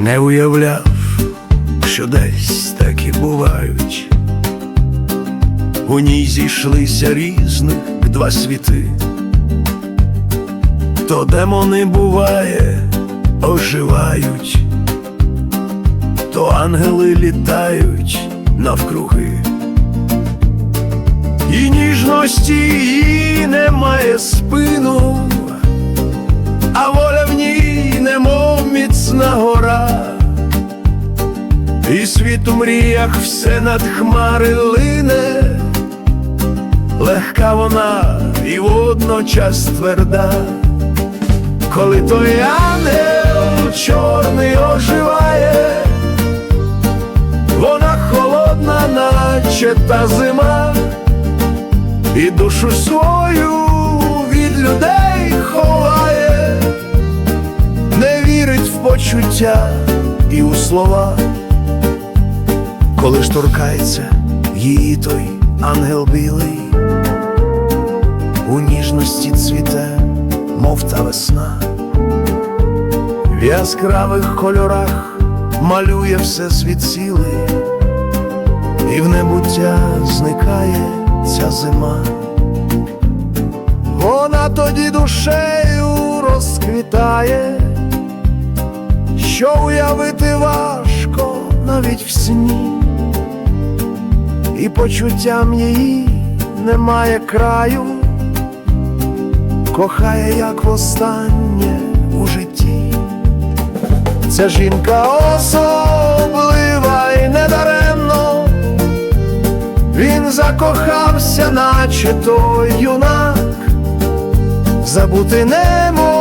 Не уявляв, що десь такі бувають. У ній зійшлися різних два світи. То демони буває, оживають, то ангели літають навкруги. І ніжності її немає спину, а міцна гора. І світ у мріях все над хмари лине, легка вона і водночас тверда, коли той ангел чорний оживає, вона холодна, наче та зима, і душу свою вірить почуття і у слова коли ж торкається її той ангел білий, у ніжності цвіте, мов та весна, в яскравих кольорах малює все світ цілий, і в небуття зникає ця зима. Вона тоді душею розквітає, що уявити важко навіть в сні і почуттям її немає краю, кохає, як востаннє у житті. Ця жінка особлива і недаремно, він закохався, наче той юнак, забути неможливо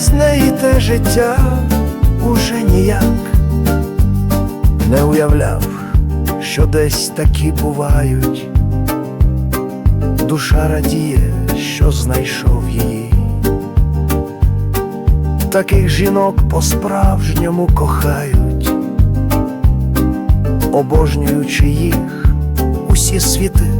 без неї те життя уже ніяк не уявляв, що десь такі бувають, душа радіє, що знайшов її. Таких жінок по-справжньому кохають, обожнюючи їх усі світи.